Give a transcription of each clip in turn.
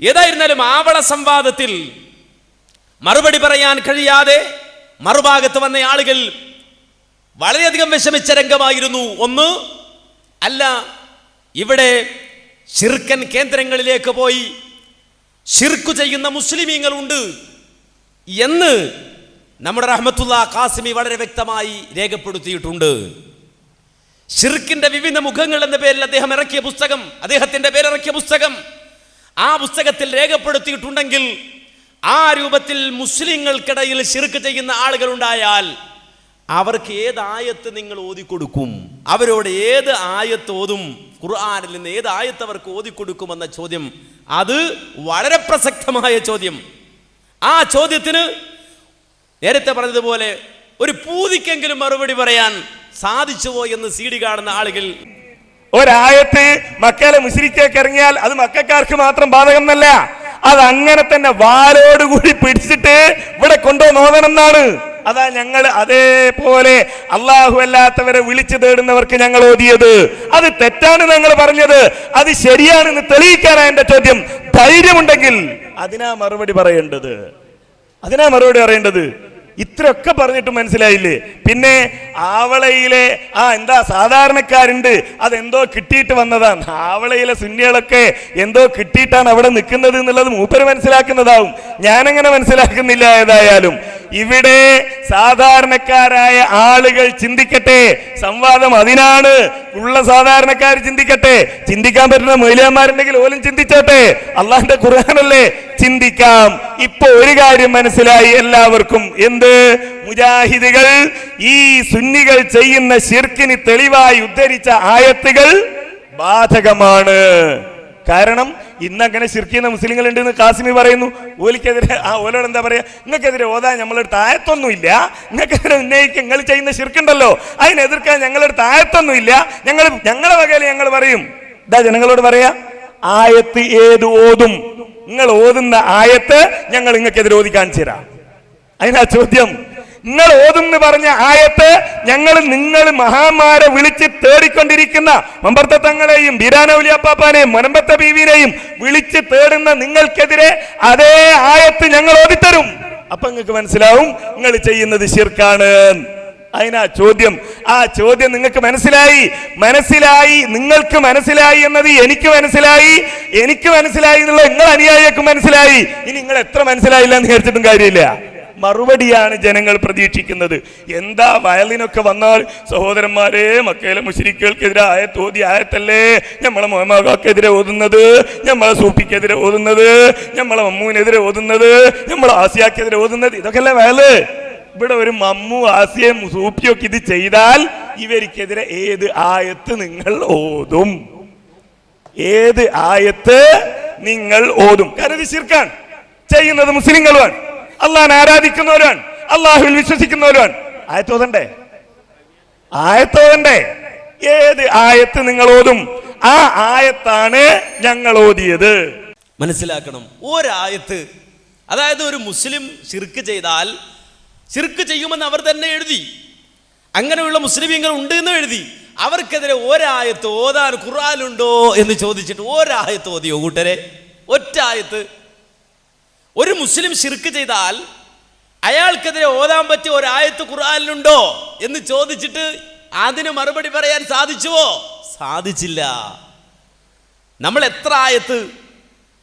ഏതായിരുന്നാലും ആവള സംവാദത്തിൽ മറുപടി പറയാൻ കഴിയാതെ മറുഭാഗത്ത് വന്ന ആളുകൾ വളരെയധികം വിഷമിച്ച രംഗമായിരുന്നു. ഒന്ന് അല്ല ഇവിടെ ഷിർക്കൻ കേന്ദ്രങ്ങളിലേക്ക് പോയി ഷിർക്കു ചെയ്യുന്ന മുസ്ലിമീങ്ങളുണ്ട് എന്ന് നമ്മുടെ റഹ്മത്തുള്ള കാസിമി വളരെ വ്യക്തമായി രേഖപ്പെടുത്തിയിട്ടുണ്ട്. ഷിർക്കിന്റെ വിവിധ മുഖങ്ങൾ എന്ന പേരിൽ അദ്ദേഹം ഇറക്കിയ പുസ്തകം അദ്ദേഹത്തിന്റെ പേരിറക്കിയ പുസ്തകം ആ പുസ്തകത്തിൽ രേഖപ്പെടുത്തിയിട്ടുണ്ടെങ്കിൽ ആ രൂപത്തിൽ മുസ്ലിങ്ങൾക്കിടയിൽ ശിർക്ക് ചെയ്യുന്ന ആളുകൾ ഉണ്ടായാൽ അവർക്ക് ഏത് ആയത്ത് നിങ്ങൾ ഓതിക്കൊടുക്കും? അവരോട് ഏത് ആയത്ത് ഓതും? ഖുർആാനിൽ നിന്ന് ഏത് ആയത്ത് അവർക്ക് ഓതിക്കൊടുക്കുമെന്ന ചോദ്യം? അത് വളരെ പ്രസക്തമായ ചോദ്യം. ആ ചോദ്യത്തിന് നേരത്തെ പറഞ്ഞതുപോലെ ഒരു പൂതിക്കെങ്കിലും മറുപടി പറയാൻ സാധിച്ചുവോ എന്ന് സി കാണുന്ന ആളുകൾ ഒരായത്ത് മക്കയിലെ മുസ്ലിക്കേക്ക് ഇറങ്ങിയാൽ അത് മക്കാർക്ക് മാത്രം ബാധകം എന്നല്ല അത് അങ്ങനെ തന്നെ വാലോടുകൂടി പിടിച്ചിട്ട് ഇവിടെ കൊണ്ടുവന്ന് എന്നാണ്. അതാ ഞങ്ങൾ അതേപോലെ അള്ളാഹു അല്ലാത്തവരെ വിളിച്ചു തേടുന്നവർക്ക് ഞങ്ങൾ ഓതിയത്. അത് തെറ്റാണ് ഞങ്ങൾ പറഞ്ഞത്. അത് ശരിയാണെന്ന് തെളിയിക്കാനാണ് എന്റെ ചോദ്യം. ധൈര്യമുണ്ടെങ്കിൽ അതിനാ മറുപടി പറയേണ്ടത്. അതിനാ മറുപടി പറയേണ്ടത്. ഇത്രയൊക്കെ പറഞ്ഞിട്ട് മനസ്സിലായില്ലേ? പിന്നെ ആവളയിലെ ആ എന്താ സാധാരണക്കാരുണ്ട് അതെന്തോ കിട്ടിയിട്ട് വന്നതാണ്. ആവളയിലെ സുന്നികളൊക്കെ എന്തോ കിട്ടിയിട്ടാണ് അവിടെ നിൽക്കുന്നത് എന്നുള്ളത് മൂപ്പര് മനസ്സിലാക്കുന്നതാവും. ഞാനങ്ങനെ മനസ്സിലാക്കുന്നില്ല ഏതായാലും. ഇവിടെ സാധാരണക്കാരായ ആളുകൾ ചിന്തിക്കട്ടെ. സംവാദം അതിനാണ്. ഉള്ള സാധാരണക്കാർ ചിന്തിക്കട്ടെ. ചിന്തിക്കാൻ പറ്റുന്ന മൂല്യന്മാരുണ്ടെങ്കിൽ ഓലും ചിന്തിച്ചോട്ടെ. അള്ളാഹിന്റെ ഖുർആാനല്ലേ? ചിന്തിക്കാം. ഇപ്പൊ ഒരു കാര്യം മനസ്സിലായി എല്ലാവർക്കും. എന്ത്? മുജാഹിദുകൾ ഈ സുന്നികൾ ചെയ്യുന്ന ശിർക്കിന് തെളിവായി ഉദ്ധരിച്ച ആയത്തുകൾ ബാധകമാണ്. കാരണം ഇന്നങ്ങനെ ശിർക്കുന്ന മുസ്ലിങ്ങൾ ഉണ്ടെന്ന് കാസിമി പറയുന്നു. ഓലിക്കെതിരെ ആ ഓലോട് എന്താ പറയാ? നിങ്ങൾക്കെതിരെ ഓതാ നമ്മളെടുത്ത് ആയത്തൊന്നുമില്ല. നിങ്ങൾക്കെതിരെ ഉന്നയിക്കുക നിങ്ങൾ ചെയ്യുന്ന ശിർക്കുണ്ടല്ലോ. അതിനെതിർക്കാൻ ഞങ്ങളെടുത്ത് ആയത്തൊന്നുമില്ല. ഞങ്ങൾ ഞങ്ങളെ വകയിൽ ഞങ്ങൾ പറയും. ഇതാ ജനങ്ങളോട് പറയാ ആയത്ത് ഏത് ഓതും? നിങ്ങൾ ഓതുന്ന ആയത്ത് ഞങ്ങൾ നിങ്ങൾക്കെതിരെ ഓതി കാണിച്ചു തരാം അതിനാ ചോദ്യം. നിങ്ങൾ ഓതുന്ന് പറഞ്ഞ ആയത്ത് ഞങ്ങൾ നിങ്ങൾ മഹാമാരെ വിളിച്ച് തേടിക്കൊണ്ടിരിക്കുന്ന മമ്പർത്ത തങ്ങളെയും ബീരാനൗലിയപ്പാപ്പാനെയും മനമ്പത്ത ബീവിനെയും വിളിച്ച് തേടുന്ന നിങ്ങൾക്കെതിരെ അതേ ആയത്ത് ഞങ്ങൾ ഓതിത്തരും. അപ്പൊ നിങ്ങൾക്ക് മനസ്സിലാവും നിങ്ങൾ ചെയ്യുന്നത് ശിർക്കാണ്. അതിനാ ചോദ്യം. ആ ചോദ്യം നിങ്ങൾക്ക് മനസ്സിലായി? മനസ്സിലായി. നിങ്ങൾക്ക് മനസ്സിലായി എന്നത് എനിക്ക് മനസ്സിലായി. എനിക്ക് മനസ്സിലായി എന്നുള്ളത് നിങ്ങൾ അനുയായിക്കും മനസ്സിലായി. ഇനി നിങ്ങൾ എത്ര മനസ്സിലായില്ല എന്ന് വിചാരിച്ചിട്ടും കാര്യമില്ല. മറുപടിയാണ് ജനങ്ങൾ പ്രതീക്ഷിക്കുന്നത്. എന്താ വയലിനൊക്കെ വന്നാൽ സഹോദരന്മാരെ മക്കയിലെ മുസ്ലിക്കുകൾക്കെതിരെ ആയത്ത് ഓതി ആയത്തല്ലേ? നമ്മളെ മൊഹമാക്കെതിരെ ഓതുന്നത് നമ്മളെ സൂപ്പിക്കെതിരെ ഓതുന്നത് നമ്മളെ മമ്മൂനെതിരെ ഓതുന്നത് നമ്മളെ ആസിയാക്കെതിരെ ഓതുന്നത് ഇതൊക്കെയല്ലേ വയൽ? ഇവിടെ ഒരു മമ്മു ആസിയും സൂപ്പിയൊക്കെ ഇത് ചെയ്താൽ ഇവർക്കെതിരെ ഏത് ആയത്ത് നിങ്ങൾ ഓതും? ഏത് ആയത്ത് നിങ്ങൾ ഓതും? കരുതി ശിർക്കാൻ ചെയ്യുന്നത് മുസ്ലിങ്ങളുമാണ്. അള്ളാഹനെ ആരാധിക്കുന്നവരാണ് അള്ളാഹുവിൽ വിശ്വസിക്കുന്നവരാണ് ആയത്തോതണ്ടേ ആയത്തോതണ്ടേ ഏത് ആയത്ത് നിങ്ങൾ ഓതും? ആ ആയത്താണ് ഞങ്ങൾ ഓതിയത്. മനസ്സിലാക്കണം. ഒരായത്ത് അതായത് ഒരു മുസ്ലിം ശിർക്ക് ചെയ്താൽ ശിർക്ക് ചെയ്യുമെന്ന് അവർ തന്നെ എഴുതി. അങ്ങനെയുള്ള മുസ്ലിമീങ്ങൾ ഉണ്ട് എന്ന് എഴുതി. അവർക്കെതിരെ ഒരായത്ത് ഓതാൻ ഖുറാനുണ്ടോ എന്ന് ചോദിച്ചിട്ട് ഒരായത്ത് ഓതിയോ കൂട്ടരെ? ഒറ്റ ആയത്ത് ഒരു മുസ്ലിം ശിർക്ക് ചെയ്താൽ അയാൾക്കെതിരെ ഓതാൻ പറ്റിയ ഒരായത്ത് ഖുർആാനിലുണ്ടോ എന്ന് ചോദിച്ചിട്ട് അതിന് മറുപടി പറയാൻ സാധിച്ചുവോ? സാധിച്ചില്ല. നമ്മൾ എത്ര ആയത്ത്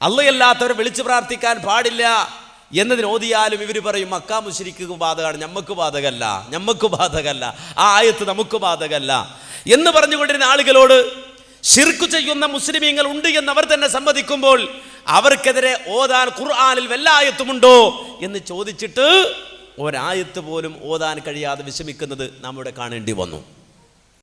അല്ലയല്ലാത്തവരെ വിളിച്ചു പ്രാർത്ഥിക്കാൻ പാടില്ല എന്നതിന് ഓതിയാലും ഇവർ പറയും മക്ക മുശരിക്ക് ബാധകമാണ് ഞമ്മക്ക് ബാധകല്ല ഞമ്മക്ക് ബാധകല്ല ആ ആയത്ത് നമുക്ക് ബാധകല്ല എന്ന് പറഞ്ഞുകൊണ്ടിരുന്ന ആളുകളോട് ഷിർക്ക് ചെയ്യുന്ന മുസ്ലിമീങ്ങൾ ഉണ്ട് എന്ന് അവർ തന്നെ സമ്മതിക്കുമ്പോൾ അവർക്കെതിരെ ഓതാൻ ഖുർആാനിൽ വല്ല ആയത്തുമുണ്ടോ എന്ന് ചോദിച്ചിട്ട് ഒരായത്ത് പോലും ഓതാൻ കഴിയാതെ വിഷമിക്കുന്നത് നമ്മുടെ കാണേണ്ടി വന്നു.